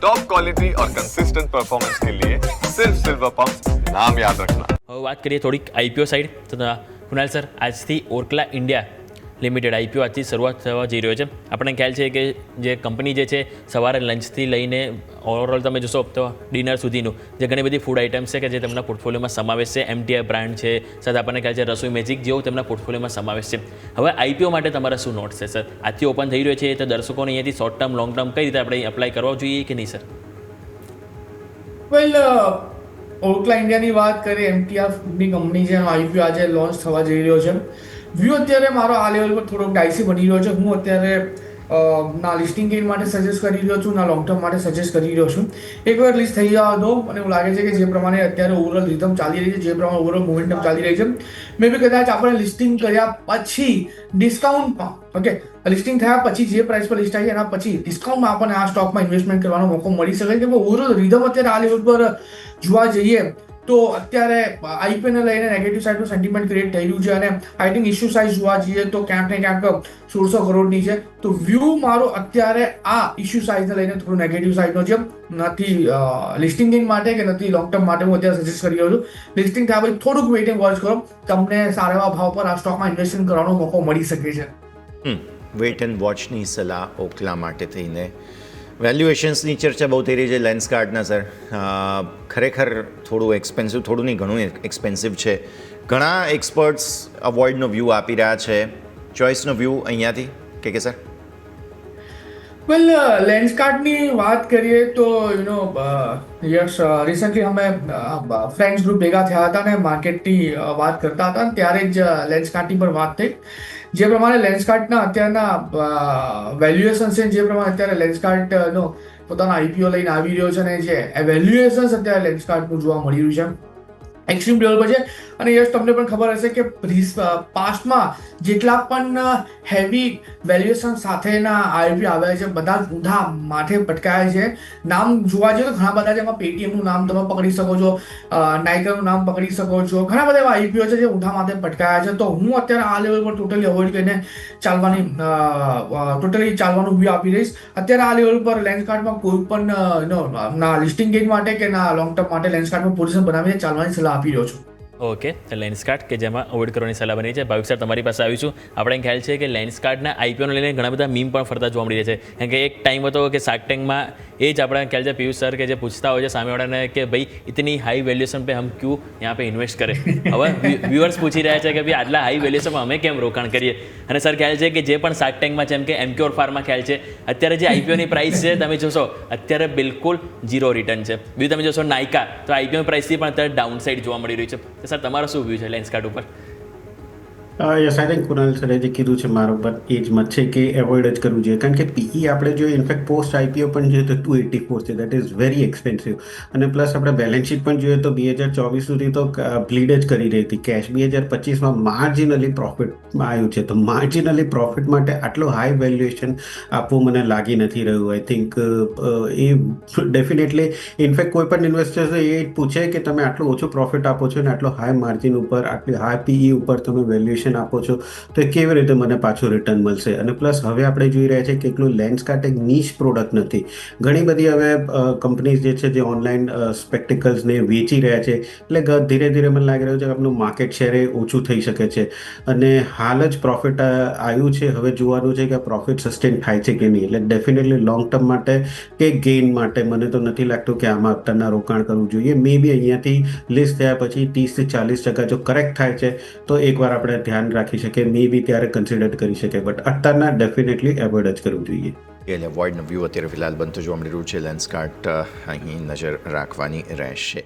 Top quality और consistent performance के लिए सिर्फ सिल्वर पंप नाम याद रखना હવે વાત કરીએ થોડીક આઈપીઓ સાઈડ તો તા- કુણાલ સર આજથી ઓરકલા ઇન્ડિયા લિમિટેડ આઈપીઓ આજથી શરૂઆત થવા જઈ રહ્યો છે. આપણને ખ્યાલ છે કે જે કંપની જે છે, સવારે લંચથી લઈને ઓવરઓલ તમે જોશો તો ડિનર સુધીનું, જે ઘણી બધી ફૂડ આઇટમ્સ છે કે જે તેમના પોર્ટફોલિયોમાં સમાવેશ છે એમટીઆઈ બ્રાન્ડ છે, સાથે આપણને ખ્યાલ છે રસોઈ મેજિક જેવો તેમના પોર્ટફોલિયોમાં સમાવેશ છે. હવે આઈપીઓ માટે તમારા શું નોટ્સ છે સર આજથી ઓપન થઈ રહ્યો છે તો દર્શકોને અહીંયાથી શોર્ટ ટર્મ લોંગ ટર્મ કઈ રીતે આપણે એપ્લાય કરવા જોઈએ કે નહીં સર વેલ ઓરકલા ઇન્ડિયાની વાત કરીએ એમટીઆર ફૂડની કંપની છે આઈપીઓ આજે લોન્ચ થવા જઈ રહ્યો છે. વ્યૂ અત્યારે મારો આ લેવલ પર થોડોક ડાયસી બની રહ્યો છે. હું અત્યારે ના લિસ્ટિંગ ગેઇન માટે સજેસ્ટ કરી રહ્યો છું, ના લોંગ ટર્મ માટે સજેસ્ટ કરી રહ્યો છું. એકવાર લિસ્ટ થઈ જવા દો મને એવું લાગે છે કે જે પ્રમાણે અત્યારે ઓવરઓલ રિધમ ચાલી રહી છે, જે પ્રમાણે ઓવરઓલ મોમેન્ટમ ચાલી રહી છે. મે બી કદાચ આપણે લિસ્ટિંગ કર્યા પછી ડિસ્કાઉન્ટમાં ઓકે લિસ્ટિંગ થયા પછી જે પ્રાઇસ પર લિસ્ટ આવી એના પછી ડિસ્કાઉન્ટમાં આપણને આ સ્ટોકમાં ઇન્વેસ્ટમેન્ટ કરવાનો મોકો મળી શકે કે ઓવરઓલ રિધમ અત્યારે આ લેવલ પર જોવા જઈએ તો અત્યારે આઈપીએલને લઈને નેગેટિવ સાઇડનું સેન્ટિમેન્ટ ક્રિએટ થઈ છે અને આઈ થિંક ઇશ્યુ સાઇઝ જોવા જઈએ તો ક્યાંક ને ક્યાંક સોળસો કરોડની છે. તો વ્યૂ મારો અત્યારે આ ઇશ્યુ સાઇઝને લઈને થોડું નેગેટિવ સાઇડનો છે. નથી લિસ્ટિંગ માટે કે નથી લોંગ ટર્મ માટે હું અત્યારે સજેસ્ટ કરી રહ્યો છું. લિસ્ટિંગ થયા પછી થોડુંક વેઇટિંગ વોચ કરો. તમને સારા એવા ભાવ પર આ સ્ટોકમાં ઇન્વેસ્ટમેન્ટ કરવાનો મોકો મળી શકે છે. વેઇટ એન્ડ વોચની સલાહ ઓખલા માટે થઈને વેલ્યુએશન્સની ચર્ચા બહુ થઈ રહી છે લેન્સ કાર્ડના, સર. ખરેખર થોડું એક્સપેન્સિવ થોડું નહીં, ઘણું એક્સપેન્સિવ છે. ઘણા એક્સપર્ટ્સ અવોઇડનો વ્યૂ આપી રહ્યા છે. ચોઇસનો વ્યૂ અહીંયાથી. કે કે, સર? વેલ લેન્સ કાર્ડની વાત કરીએ તો યુ યસ રિસન્ટલી અમે ફ્રેન્ડ્સ ગ્રુપ ભેગા થયા હતા અને માર્કેટની વાત કરતા હતા ત્યારે જ લેન્સ કાર્ડની પણ વાત થઈ. જે પ્રમાણે લેન્સ કાર્ડના અત્યારના વેલ્યુએશન છે જે પ્રમાણે અત્યારે લેન્સ કાર્ડ નો પોતાના આઈપીઓ લઈને આવી રહ્યો છે અને જે વેલ્યુએશન અત્યારે લેન્સ કાર્ડનું જોવા મળી રહ્યું છે. એક્સ્ટ્રીમ લેવલ પર છે. અને યશ, તમને પણ ખબર હશે કે પાસ્ટમાં જેટલા પણ હેવી વેલ્યુએશન સાથેના આઈપી આવ્યા છે, બધા ઊંધા માથે પટકાયા છે. નામ જોવા જઈએ તો ઘણા બધા એમાં પેટીએમનું નામ તમે પકડી શકો છો નાઇકરનું નામ પકડી શકો છો. ઘણા બધા એવા આઈપીઓ છે જે ઊંધા માથે પટકાયા છે. તો હું અત્યારે આ લેવલ પર ટોટલી અવોઇડ કરીને ચાલવાની ટોટલી ચાલવાનું વ્યૂ આપી રહીશ અત્યારે આ લેવલ પર લેન્સ કાર્ડમાં કોઈ પણ ના લિસ્ટિંગ ગેટ માટે કે ના લોંગ ટર્મ માટે લેન્સ કાર્ડમાં પોઝિશન બનાવીને ચાલવાની સલાહ આપી રહ્યો છું. ઓકે લેન્સકાર્ટ કે જેમાં અવોઇડ કરવાની સલાહ બની છે. ભાવિક સર તમારી પાસે આવ્યું છું. આપણે ખ્યાલ છે કે લેન્સકાર્ટના આઈપીઓને લઈને ઘણા બધા મીમ પણ ફરતા જોવા મળી રહ્યા છે. કારણ કે એક ટાઈમ હતો કે શાર્ક ટેન્કમાં એ જ આપણે ખ્યાલ છે, પિયુષ સર કે જે પૂછતા હોય છે સામેવાળાને કે ભાઈ, ઇતની હાઈ વેલ્યુએશન પે હમ ક્યુ યહાં પે ઇન્વેસ્ટ કરે? હવે વ્યુઅર્સ પૂછી રહ્યા છે કે ભાઈ, આટલા હાઈ વેલ્યુએશનમાં અમે કેમ રોકાણ કરીએ? અને સર ખ્યાલ છે કે જે પણ શાર્ક ટેન્કમાં છે, એમ કે એમક્યોર ફાર્મા ખ્યાલ છે, અત્યારે જે આઈપીઓની પ્રાઇસ છે, તમે જોશો, અત્યારે બિલકુલ ઝીરો રિટર્ન છે. બીજું તમે જોશો નાયકા તો આઈપીઓની પ્રાઇસથી પણ અત્યારે ડાઉન સાઇડ જોવા મળી રહ્યું છે. સર તમારો શું વ્યૂ છે લેન્સકાર્ટ ઉપર? યસ આઈ થિંક કુનાલ સરે જે કીધું છે મારો પણ એ જ મત છે કે એવોઇડ જ કરવું જોઈએ. કારણ કે પીઈ આપણે જોઈએ ઇનફેક્ટ પોસ્ટ આઈપીઓ પણ જોઈએ તો ટુ એટી ફોર છે. દેટ ઇઝ વેરી એક્સપેન્સિવ અને પ્લસ આપણે બેલેન્સ શીટ પણ જોઈએ તો બે હજાર ચોવીસ સુધી તો બ્લીડ જ કરી રહી હતી. કેશ બે હજાર પચીસમાં માર્જિનલી પ્રોફિટમાં આવ્યું છે. તો માર્જિનલી પ્રોફિટ માટે આટલું હાઈ વેલ્યુએશન આપવું મને લાગી નથી રહ્યું. આઈ થિંક એ ડેફિનેટલી ઇનફેક્ટ કોઈ પણ ઇન્વેસ્ટર્સ એ પૂછે કે તમે આટલું ઓછું પ્રોફિટ આપો છો અને આટલો હાઈ માર્જિન ઉપર, આટલી હાઈ પીઈ ઉપર તમે વેલ્યુએશન આપો છો, તો એ કેવી રીતે મને પાછું રિટર્ન મળશે? અને પ્લસ હવે આપણે જોઈ રહ્યા છીએ કે એટલું લેન્સકાર્ટ એક નીચ પ્રોડક્ટ નથી. ઘણી બધી હવે કંપનીઝ જે છે, જે ઓનલાઈન સ્પેક્ટિકલ્સને વેચી રહ્યા છે, એટલે ધીરે ધીરે મને લાગી રહ્યું છે કે આપણું માર્કેટ શેર એ ઓછું થઈ શકે છે. અને હાલ જ પ્રોફિટ આવ્યું છે. હવે જોવાનું છે કે પ્રોફિટ સસ્ટેન થાય છે કે નહીં. એટલે ડેફિનેટલી લોંગ ટર્મ માટે કે ગેઇન માટે મને તો નથી લાગતું કે આમાં અત્યારના રોકાણ કરવું જોઈએ. મે બી અહીંયાથી લિસ્ટ થયા પછી ત્રીસથી ચાલીસ ટકા જો કરેક્ટ થાય છે, તો એકવાર આપણે ધ્યાન રાખી શકે મે બી ત્યારે કન્સિડર કરી શકે બટ અત્યારના ડેફિનેટલી એવોઇડ જ કરવું જોઈએ. એટલે વોઇડનો વ્યૂ અત્યારે ફિલહાલ બનતો જોવા મળી રહ્યું છે. લેન્સકાર્ટ અહીં નજર રાખવાની રહેશે.